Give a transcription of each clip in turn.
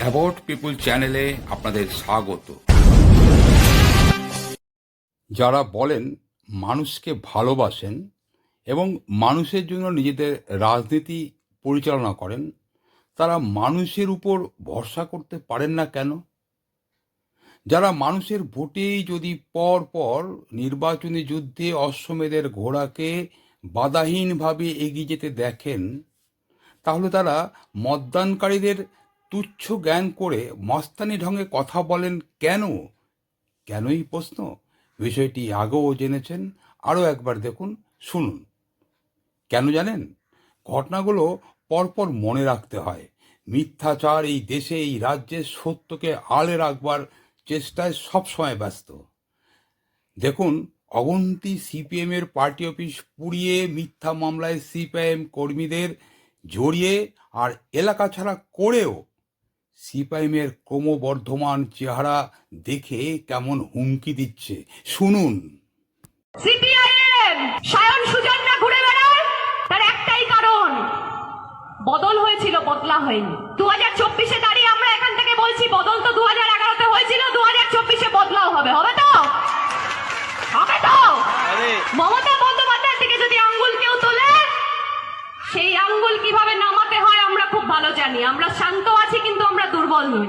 About পিপুল চ্যানেলে আপনাদের স্বাগত। যারা বলেন মানুষকে ভালোবাসেন এবং মানুষের জন্য নিজেদের রাজনীতি পরিচালনা করেন, তারা মানুষের উপর ভরসা করতে পারেন না কেন? যারা মানুষের ভোটেই যদি পর পর নির্বাচনী যুদ্ধে অশ্বমেধের ঘোড়াকে বাধাহীনভাবে এগিয়ে যেতে দেখেন, তাহলে তারা মতদানকারীদের তুচ্ছ জ্ঞান করে মস্তানি ঢঙে কথা বলেন কেন? কেনই প্রশ্ন? বিষয়টি আগেও জেনেছেন, আরও একবার দেখুন, শুনুন। কেন জানেন? ঘটনাগুলো পরপর মনে রাখতে হয়। মিথ্যাচার এই দেশে, এই রাজ্যের সত্যকে আড়ে রাখবার চেষ্টায় সবসময় ব্যস্ত। দেখুন, অগন্তি সিপিএমের পার্টি অফিস পুড়িয়ে মিথ্যা মামলায় সিপিআইএম কর্মীদের জড়িয়ে আর এলাকা ছাড়া করেও সিপিআইএমের ক্রমবর্ধমান চেহারা দেখে কেমন হুমকি দিচ্ছে। শুনুন। সিপিআইএম সায়ন সুজন না ঘুরে বেড়ায়? তার একটাই কারণ বদল হয়েছিল বদলা হয়নি। দু হাজার চব্বিশে দাঁড়িয়ে আমরা এখান থেকে বলছি বদল তো দু হাজার এগারোতে হয়েছিল দু হাজার চব্বিশে বদলাও হবে। হবে তো? হবে তো? মমতা বন্দ্যোপাধ্যায় থেকে যদি আঙ্গুল কেউ তোলে সেই আঙ্গুল কীভাবে নামাতে ভালো জানি, আমরা শান্ত আছি কিন্তু আমরা দুর্বল নই।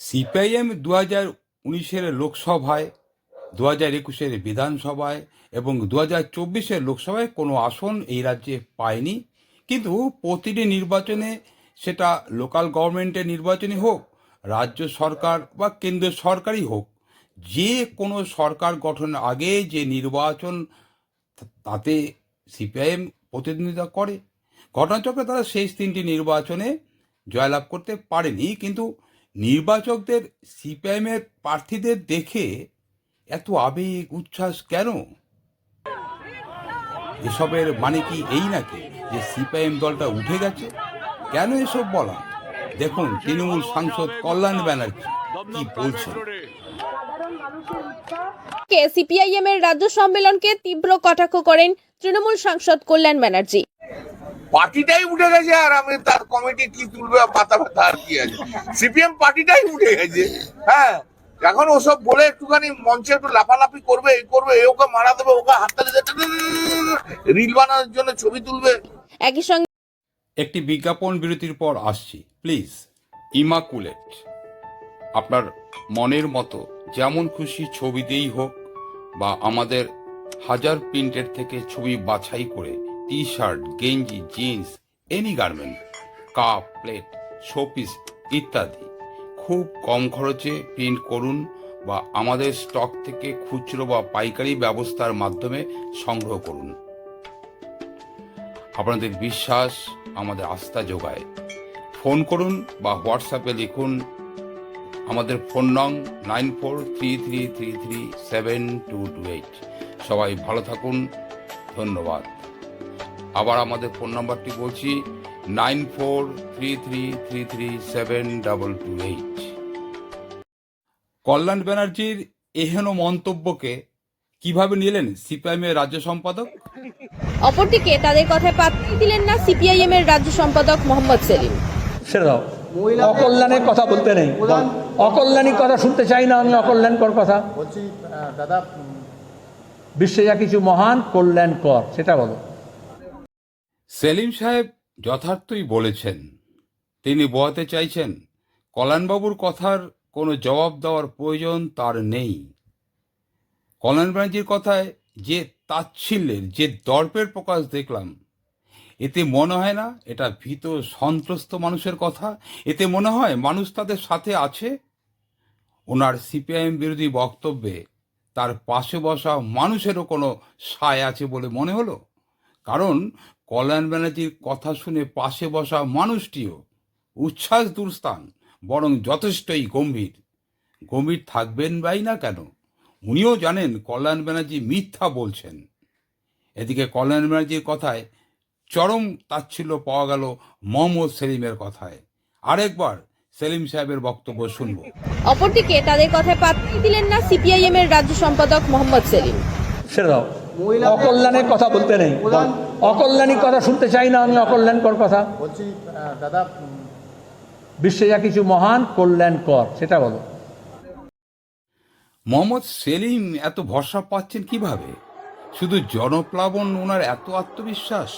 সিপিআইএম দু হাজার উনিশের লোকসভায় দু হাজার একুশের বিধানসভায় এবং দু হাজার চব্বিশের লোকসভায় কোনো আসন এই রাজ্যে পায়নি। কিন্তু প্রতিটি নির্বাচনে সেটা লোকাল গভর্নমেন্টের নির্বাচনই হোক, রাজ্য সরকার বা কেন্দ্র সরকারই হোক, যে কোনো সরকার গঠনের আগে যে নির্বাচন, তাতে সিপিআইএম প্রতিদ্বন্দ্বিতা করে। ঘটনাচক্রে তারা শেষ তিনটি নির্বাচনে জয়লাভ করতে পারেনি, কিন্তু নির্বাচকদের সিপিআইএমের প্রার্থীদের দেখে এত আবেগ, উচ্ছ্বাস কেন? এসবের মানে কি এই নাকি যে সিপিআইএম দলটা উঠে গেছে? কেন এসব বলা? দেখুন, তৃণমূল সাংসদ কল্যাণ ব্যানার্জি কি বলছেন? সিপিআইএম এর রাজ্য সম্মেলনকে তীব্র কটাক্ষ করেন তৃণমূল সাংসদ কল্যাণ ব্যানার্জি। পার্টিটাই উঠে গেছে আর আমি তার কমিটি কি তুলবে আর পাতা পাতা আর কি আছে। সিপিএম পার্টিটাই উঠে গেছে। হ্যাঁ এখন ওসব বলে একটুখানি মঞ্চে একটু লাফালাফি করবে এই করবে এ ওকে মারা দেবে ওকে হাততালি রিল বানানোর জন্য ছবি তুলবে। একই সঙ্গে একটি বিজ্ঞাপন বিরতির পর আসছি। Please immaculate. আপনার মনের মতো যেমন খুশি ছবি দিয়েই হোক বা আমাদের হাজার প্রিন্টের থেকে ছবি বাছাই করে টি শার্ট গেঞ্জি jeans any garment cup plate showpiece ইত্যাদি। খুব কম খরচে প্রিন্ট করুন বা আমাদের স্টক থেকে খুচরো বা পাইকারি ব্যবস্থার মাধ্যমে সংগ্রহ করুন। আপনাদের বিশ্বাস আমাদের আস্থা যোগায়। ফোন করুন বা হোয়াটসঅ্যাপে লিখুন, আমাদের ফোন নং nine four three three three three seven two two eight সবাই ভালো থাকুন, ধন্যবাদ। আবার আমাদের ফোন নাম্বারটি বলছি nine four three three three three seven double two eight. Kalyan ব্যানার্জির এহেন মন্তব্যকে কীভাবে নিলেন সিপিআইএমের রাজ্য সম্পাদক? অপরদিকে তাদের কথায় পাত্র দিলেন না সিপিআইএম এর রাজ্য সম্পাদক মোহাম্মদ সেলিম। ছেড়ে দাও। অকল্যাণের কথা বলতে নেই। অকল্যাণীর কথা শুনতে চাই না আমি অকল্যাণকর কথা। বলছি দাদা বিশ্বে যা কিছু মহান কল্যাণ কর সেটা বলো। সেলিম সাহেব যথার্থই বলেছেন। তিনি বোঝাতে চাইছেন, কল্যাণবাবুর কথার কোনো জবাব দেওয়ার প্রয়োজন তার নেই। কল্যাণ ব্যানার্জির কথায় যে তাচ্ছিল্যের, যে দর্পের প্রকাশ দেখলাম, এতে মনে হয় না এটা ভীত, সন্ত্রস্ত মানুষের কথা? এতে মনে হয় মানুষ তাদের সাথে আছে? ওনার সিপিআইএম বিরোধী বক্তব্যে তার পাশে বসা মানুষেরও কোনো সায় আছে বলে মনে হলো? কারণ কল্যাণ ব্যানার্জির কথা শুনে পাশে বসা মানুষটিও উচ্ছ্বাস দুরস্থান বরং যথেষ্টই গম্ভীর। গম্ভীর থাকবেন বাই না কেন? উনিও জানেন কল্যাণ ব্যানার্জি মিথ্যা বলছেন। এদিকে কল্যাণ ব্যানার্জির কথায় চরম তাচ্ছিল্য পাওয়া গেল মোহাম্মদ সেলিমের কথায়। আরেকবার সেলিম সাহেবের বক্তব্য শুনব। অপরদিকে তাদের কথায় পাত্র দিলেন না সিপিআইএম এর রাজ্য সম্পাদক মোহাম্মদ সেলিম। অকল্যাণের কথা বলতে নেই। অকল্যাণীর কথা শুনতে চাই না আমি অকল্যাণকর কথা। বলছি দাদা বিশ্বে যা কিছু মহান কল্যাণ কর সেটা বলো। মোহাম্মদ সেলিম এত ভরসা পাচ্ছেন কীভাবে? শুধু জনপ্লাবন ওনার এত আত্মবিশ্বাস?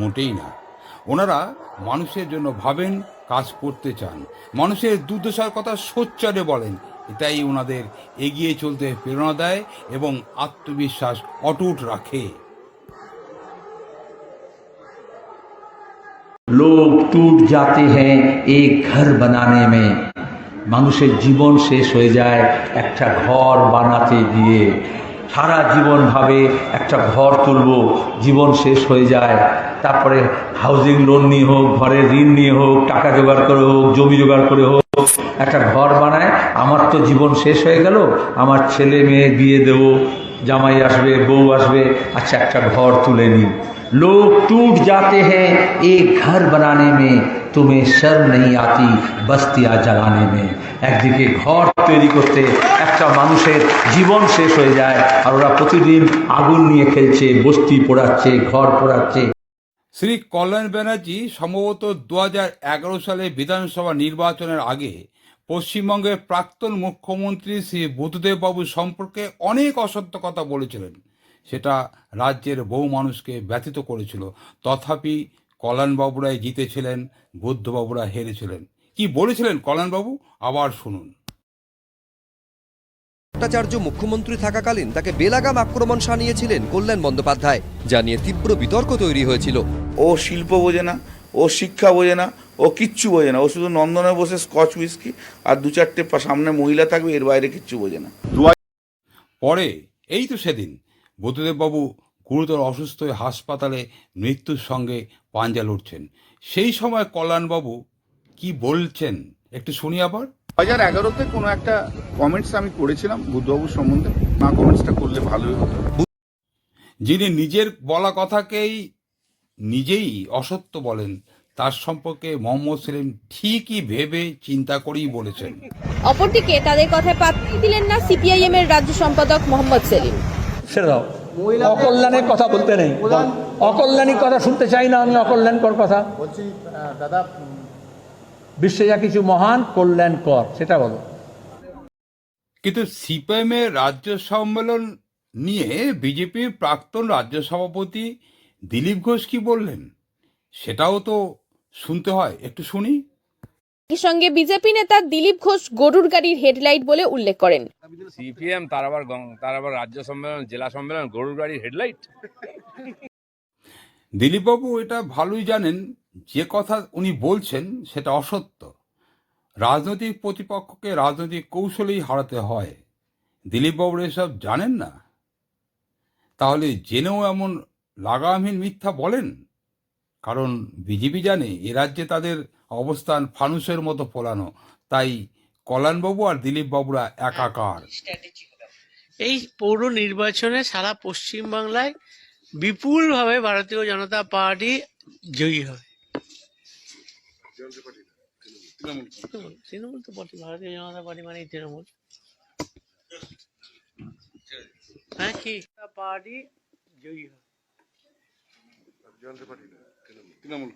মোটেই না। ওনারা মানুষের জন্য ভাবেন কাজ করতে চান। মানুষের দুর্দশার কথা সোচ্চারে বলেন। এটাই ওনাদের এগিয়ে চলতে প্রেরণা দেয় এবং আত্মবিশ্বাস অটুট রাখে। লোক টুট যাতে হ্যাঁ এক ঘর বানানে মে। মানুষের জীবন শেষ হয়ে যায় একটা ঘর বানাতে গিয়ে। সারা জীবন ভাবে একটা ঘর তুলব, জীবন শেষ হয়ে যায়। তারপরে হাউজিং লোন নিয়ে হোক, ঘরের ঋণ নিয়ে হোক, টাকা জোগাড় করে হোক, জমি জোগাড় করে হোক। একটা ঘর বানায় আমার তো জীবন শেষ হয়ে গেল আমার ছেলে মেয়ে বিয়ে দেবো জামাই আসবে বউ আসবে আচ্ছা একটা ঘর তুলে নিই लोग टूट जाते हैं एक घर बनाने में तुम्हें शर्म नहीं आती बस्तियां जलाने में একদিকে ঘর তৈরি করতে একটা মানুষের জীবন শেষ হয়ে যায় আর ওরা প্রতিদিন আগুন নিয়ে খেলছে বস্তি পোড়াচ্ছে ঘর পোড়াচ্ছে শ্রী কল্যাণ ব্যানার্জি সম্ভবত দু এগারো সালে বিধানসভা নির্বাচনের আগে পশ্চিমবঙ্গের প্রাক্তন মুখ্যমন্ত্রী শ্রী বুদ্ধদেব বাবু সম্পর্কে অনেক অসত্য কথা বলেছিলেন। সেটা রাজ্যের বহু মানুষকে ব্যথিত করেছিল। তথাপি কল্যাণবাবুরাই জিতেছিলেন, বুদ্ধবাবুরা হেরেছিলেন। কি বলেছিলেন কল্যাণবাবু? আবার শুনুন। ভট্টাচার্য মুখ্যমন্ত্রী থাকাকালীন তাকে বেলাগাম আক্রমণ শানিয়েছিলেন কল্যাণ বন্দ্যোপাধ্যায় যা নিয়ে তীব্র বিতর্ক তৈরি হয়েছিল। ও শিল্প বোঝে না ও শিক্ষা বোঝে না ও কিচ্ছু বোঝে না ও শুধু নন্দনে বসে স্কচ উইস্কি আর দু চারটে পা- সামনে মহিলা থাকবে এর বাইরে কিচ্ছু বোঝে না। পরে এই তো সেদিন বুদ্ধদেববাবু গুরুতর অসুস্থ হয়ে হাসপাতালে মৃত্যুর সঙ্গে পাঞ্জা লড়ছেন। সেই সময় কল্যাণবাবু কি বলছেন একটু শুনি আবার? হাজার এগারোতে কোনো একটা কমেন্টস আমি করেছিলাম বুদ্ধবাবুর সম্বন্ধে। না কমেন্টসটা করলে ভালোই হতো। যিনি নিজের বলা কথাকেই নিজেই অসত্য বলেন তার সম্পর্কে মোহাম্মদ সেলিম ঠিকই ভেবে চিন্তা করেই বলেছেন। অপরদিকে তাদের কথায় পাত্রই দিলেন না সিপিআইএম এর রাজ্য সম্পাদক মোহাম্মদ সেলিম। ছেড়ে দাও। অকল্যাণের কথা বলতে নেই। অকল্যাণী কথা শুনতে চাই না আমি অকল্যাণকর কথা। বলছি দাদা বিশ্বে যা কিছু মহান কল্যাণ কর সেটা বলো। কিন্তু সিপিএমের রাজ্য সম্মেলন নিয়ে বিজেপির প্রাক্তন রাজ্য সভাপতি দিলীপ ঘোষ কি বললেন? সেটাও তো শুনতে হয় একটু শুনি। এই সঙ্গে বিজেপি নেতা দিলীপ ঘোষ গরুর গাড়ির হেডলাইট বলে উল্লেখ করেন। সিপিএম তার আবার গং- তার আবার রাজ্য সম্মেলন জেলা সম্মেলন গরুর গাড়ির হেডলাইট? দিলীপবাবু এটা ভালোই জানেন যে কথা উনি বলছেন সেটা অসত্য। রাজনৈতিক প্রতিপক্ষকে রাজনৈতিক কৌশলেই হারাতে হয়। দিলীপবাবুর এসব জানেন না? তাহলে জেনেও এমন লাগামহীন মিথ্যা বলেন? কারণ বিজেপি জানে এ রাজ্যে তাদের অবস্থান ফানুসের মতো ফোলানো। তাই কল্যাণবাবু আর দিলীপবাবুরা একাকার। এই পৌর নির্বাচনে সারা পশ্চিমবাংলায় বিপুলভাবে ভারতীয় জনতা পার্টি জয়ী হবে। তৃণমূল। তৃণমূল। তো বটে ভারতীয় জনতা পার্টি মানেই তৃণমূল। হ্যাঁ কি? পার্টি জয়ী হবে তৃণমূল।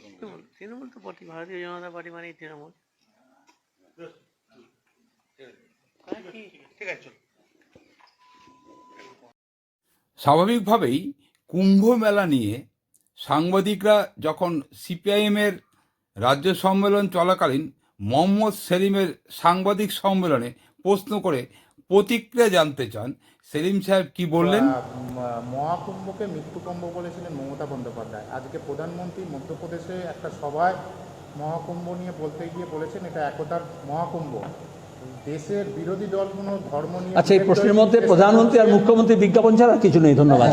তৃণমূল তো বটে ভারতীয় জনতা পার্টি মানেই তৃণমূল। হ্যাঁ কি? ঠিক আছে স্বাভাবিকভাবেই কুম্ভ মেলা নিয়ে সাংবাদিকরা যখন সিপিআইএমের রাজ্য সম্মেলন চলাকালীন মোহাম্মদ সেলিমের সাংবাদিক সম্মেলনে প্রশ্ন করে প্রতিক্রিয়া জানতে চান। সেলিম সাহেব কি বললেন? মহাকুম্ভকে মৃত্যুকুম্ভ বলেছিলেন মমতা বন্দ্যোপাধ্যায়। আজকে প্রধানমন্ত্রী মধ্যপ্রদেশে একটা সভায় মহাকুম্ভ নিয়ে বলতে গিয়ে বলেছেন এটা একতার মহাকুম্ভ। দেশের বিরোধী দল দলগুলো ধর্ম নিয়ে আচ্ছা এই প্রশ্নের মধ্যে প্রধানমন্ত্রী আর মুখ্যমন্ত্রী বিজ্ঞাপন ছাড়া কিছু নেই ধন্যবাদ।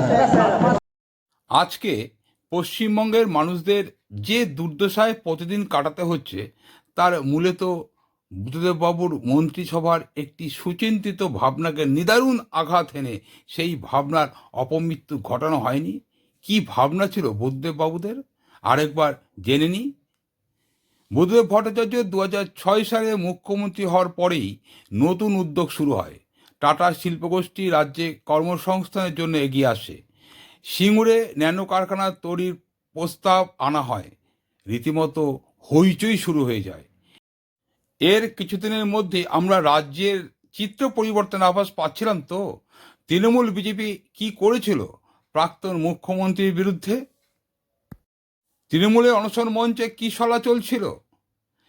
আজকে পশ্চিমবঙ্গের মানুষদের যে দুর্দশায় প্রতিদিন কাটাতে হচ্ছে, তার মূলত বুদ্ধদেববাবুর মন্ত্রিসভার একটি সুচিন্তিত ভাবনাকে নিদারুণ আঘাত এনে সেই ভাবনার অপমৃত্যু ঘটানো হয়নি। কি ভাবনা ছিল বুদ্ধদেববাবুদের? আরেকবার জেনে নিই। বুদ্ধদেব ভট্টাচার্য দু ছয় সালে মুখ্যমন্ত্রী হওয়ার পরেই নতুন উদ্যোগ শুরু হয়। টাটা শিল্পগোষ্ঠী রাজ্যে কর্মসংস্থানের জন্য এগিয়ে আসে। সিঙ্গুরে ন্যানো কারখানা তৈরির প্রস্তাব আনা হয়। রীতিমতো হইচই শুরু হয়ে যায়। এর কিছুদিনের মধ্যে আমরা রাজ্যের চিত্র পরিবর্তন আভাস পাচ্ছিলাম তো। তৃণমূল বিজেপি কি করেছিল প্রাক্তন মুখ্যমন্ত্রীর বিরুদ্ধে? তৃণমূলের অনশন মঞ্চে কি সলা চলছিল?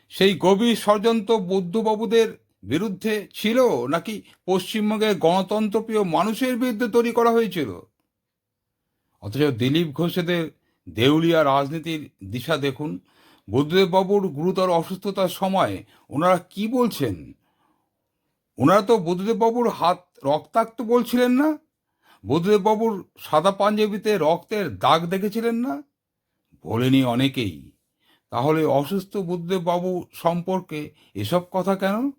সেই গভীর ষড়যন্ত্র বৌদ্ধবাবুদের বিরুদ্ধে ছিল নাকি পশ্চিমবঙ্গের গণতন্ত্রপ্রিয় মানুষের বিরুদ্ধে তৈরি করা হয়েছিল? অথচ দিলীপ ঘোষেদের দেউলিয়া রাজনীতির দিশা দেখুন। বুদ্ধদেব বাবুর গুরুতর অসুস্থতার সময় ওনারা কি বলছেন? ওনারা তো বুদ্ধদেব বাবুর হাত রক্তাক্ত বলছিলেন না? বুদ্ধদেব বাবুর সাদা পাঞ্জাবিতে রক্তের দাগ দেখেছিলেন না? বলেনি অনেকেই। তাহলে অসুস্থ বুদ্ধদেব বাবু সম্পর্কে এসব কথা কেন?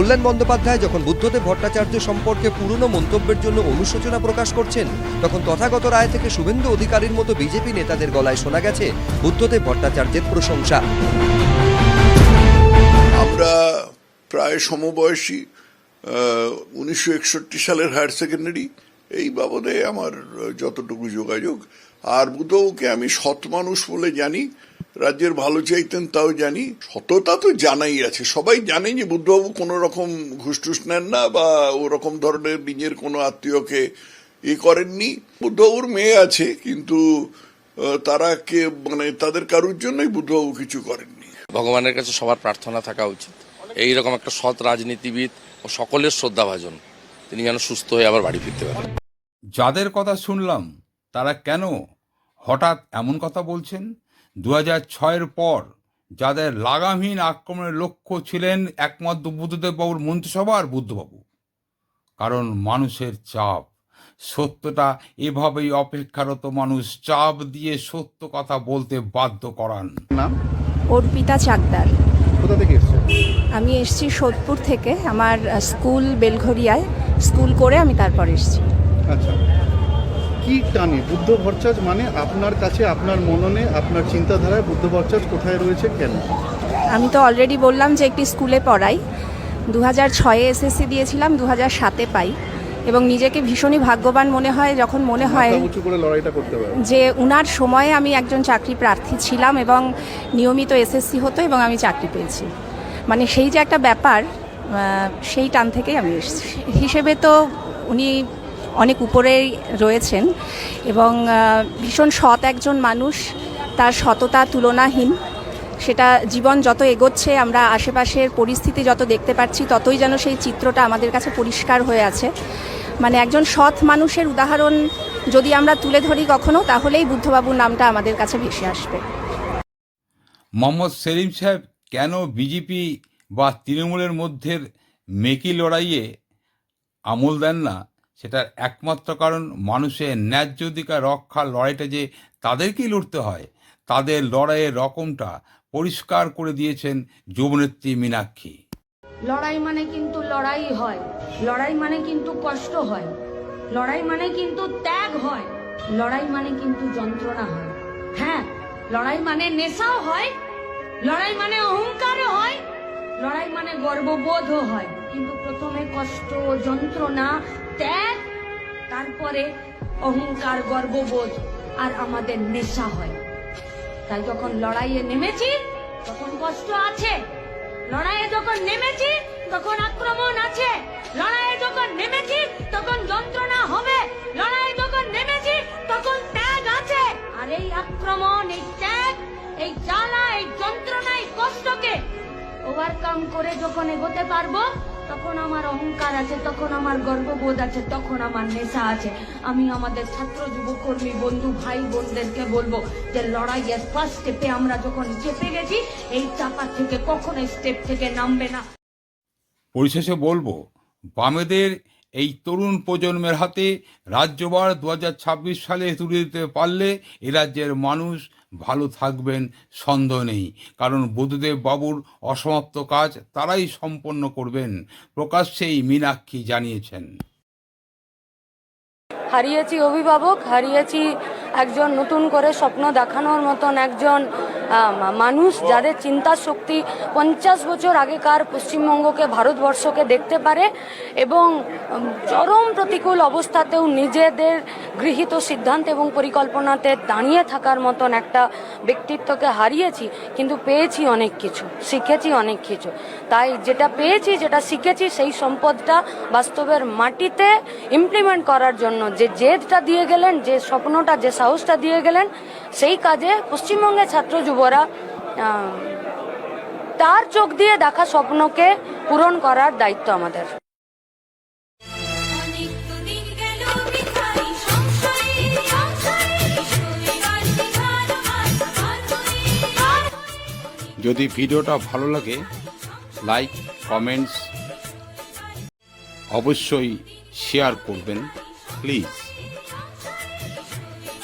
কল্যাণ বন্দ্যোপাধ্যায় যখন বুদ্ধদেব ভট্টাচার্য সম্পর্কে পুরনো মন্তব্যের জন্য অনুশোচনা প্রকাশ করছেন, তখন তথাগত রায় থেকে শুভেন্দু অধিকারীর মতো বিজেপি নেতাদের গলায় শোনা গেছে বুদ্ধদেব ভট্টাচার্যের প্রশংসা। আমরা প্রায় সমবয়সী উনিশশো একষট্টি সালের হায়ার সেকেন্ডারি, এই বাবদে আমার যতটুকু যোগাযোগ, আর বুধবাবুকে আমি সৎ মানুষ বলে জানি রাজ্যের ভালো চাইতেন তাও জানি। সততা তো জানাই আছে। সবাই জানে যে বুদ্ধবাবু কোনো রকম ঘুষ টুস নেন না বা ওরকম ধরনের নিজের কোনো আত্মীয়কে ই করেননি। বুদ্ধবাবুর মেয়ে আছে কিন্তু তারা কে মানে তাদের কারুর জন্যই বুদ্ধবাবু কিছু করেননি। ভগবানের কাছে সবার প্রার্থনা থাকা উচিত। এই রকম একটা সৎ রাজনীতিবিদ ও সকলের শ্রদ্ধাভাজন তিনি যেন সুস্থ হয়ে আবার বাড়ি ফিরতে পারেন। যাদের কথা শুনলাম তারা কেন হঠাৎ এমন কথা বলছেন? দু হাজার ছয়ের পর যাদের লাগামহীন আক্রমণের লক্ষ্য ছিলেন একমাত্র বুদ্ধদেব বাবুর মন্ত্রিসভা আর বুদ্ধবাবু। কারণ মানুষের চাপ সত্যটা এভাবেই অপেক্ষারত মানুষ চাপ দিয়ে সত্য কথা বলতে বাধ্য করান। নাম? অর্পিতা চাকদার। কোথা থেকে আমি এসেছি সোদপুর থেকে আমার স্কুল বেলঘরিয়ায় স্কুল করে আমি তারপর এসেছি। আচ্ছা। কি টানে? বুদ্ধ ভরচাজ মানে আপনার কাছে আপনার মননে আপনার চিন্তাধারায় বুদ্ধ ভরচাজ কোথায় রয়েছে কেন? আমি তো অলরেডি বললাম যে একটি স্কুলে পড়াই। দু হাজার ছয়ে এসএসসি দিয়েছিলাম দু হাজার সাতে পাই। এবং নিজেকে ভীষণই ভাগ্যবান মনে হয় যখন মনে হয় যে উনার সময়ে আমি একজন চাকরি প্রার্থী ছিলাম এবং নিয়মিত এসএসসি হতো এবং আমি চাকরি পেয়েছি। মানে সেই যে একটা ব্যাপার সেই টান থেকেই আমি এসেছি। হিসেবে তো উনি অনেক উপরেই রয়েছেন এবং ভীষণ সৎ একজন মানুষ। তার সততা তুলনাহীন। সেটা জীবন যত এগোচ্ছে, আমরা আশেপাশের পরিস্থিতি যত দেখতে পাচ্ছি, ততই যেন সেই চিত্রটা আমাদের কাছে পরিষ্কার হয়ে আছে। মানে একজন সৎ মানুষের উদাহরণ যদি আমরা তুলে ধরি কখনো, তাহলেই বুদ্ধবাবুর নামটা আমাদের কাছে ভেসে আসবে। মোহাম্মদ সেলিম সাহেব, কেন বিজেপি বা তৃণমূলের মধ্যে মেকি লড়াইয়ে আমল দেন না? সেটার একমাত্র কারণ মানুষের ন্যায্য অধিকার রক্ষার লড়াইটা যে তাদেরকেই লড়তে হয়, তাদের লড়াইয়ের রকমটা পরিষ্কার করে দিয়েছেন যুবনেত্রী মীনাক্ষী। লড়াই মানে কিন্তু লড়াই হয়, লড়াই মানে কিন্তু কষ্ট হয়, লড়াই মানে কিন্তু ত্যাগ হয়, লড়াই মানে কিন্তু যন্ত্রণা হয়। হ্যাঁ লড়াই মানে নেশাও হয়, লড়াই মানে অহংকারও হয় লড়াই মানে গর্ববোধও হয়। কিন্তু প্রথমে কষ্ট, যন্ত্রণা, ত্যাগ, তারপরে অহংকার, গর্ববোধ আর আমাদের নেশা হয়। তাই যখন লড়াইয়ে নেমেছি, তখন কষ্ট আছে। লড়াইয়ে যখন নেমেছি, তখন আক্রমণ আছে। ওভারকাম করে যখন এগোতে পারব, তখন আমার অহংকার আছে, তখন আমার গর্ববোধ আছে, তখন আমার নেশা আছে। আমি আমাদের ছাত্র, যুবকর্মী, বন্ধু, ভাই, বোনদেরকে বলব যে লড়াইয়ের ফার্স্ট স্টেপে আমরা যখন চেপে গেছি, এই চাপা থেকে কখনো স্টেপ থেকে নামবে না। পরিশেষে বলব, বামেদের এই তরুণ প্রজন্মের হাতে রাজ্যবার দু হাজার ছাব্বিশ সালে তুলে দিতে পারলে এ রাজ্যের মানুষ ভালো থাকবেন, সন্দেহ নেই। কারণ বুদ্ধদেব বাবুর অসমাপ্ত কাজ তারাই সম্পন্ন করবেন, প্রকাশ্যেই মীনাক্ষী জানিয়েছেন। হারিয়েছি অভিভাবক, হারিয়েছি একজন নতুন করে স্বপ্ন দেখানোর মতন একজন মানুষ যাদের চিন্তা শক্তি পঞ্চাশ বছর আগেকার পশ্চিমবঙ্গকে, ভারতবর্ষকে দেখতে পারে এবং চরম প্রতিকূল অবস্থাতেও নিজেদের গৃহীত সিদ্ধান্ত এবং পরিকল্পনাতে দাঁড়িয়ে থাকার মতন একটা ব্যক্তিত্বকে হারিয়েছি, কিন্তু পেয়েছি অনেক কিছু, শিখেছি অনেক কিছু। তাই যেটা পেয়েছি, যেটা শিখেছি, সেই সম্পদটা বাস্তবের মাটিতে ইমপ্লিমেন্ট করার জন্য যে জেদটা দিয়ে গেলেন, যে স্বপ্নটা, যে সাহসটা দিয়ে গেলেন। সেই কাজে পশ্চিমবঙ্গের ছাত্র যুবরা তার চোখ দিয়ে দেখা স্বপ্নকে পূরণ করার দায়িত্ব আমাদের। যদি ভিডিওটা ভালো লাগে, লাইক, কমেন্টস অবশ্যই শেয়ার করবেন, প্লিজ।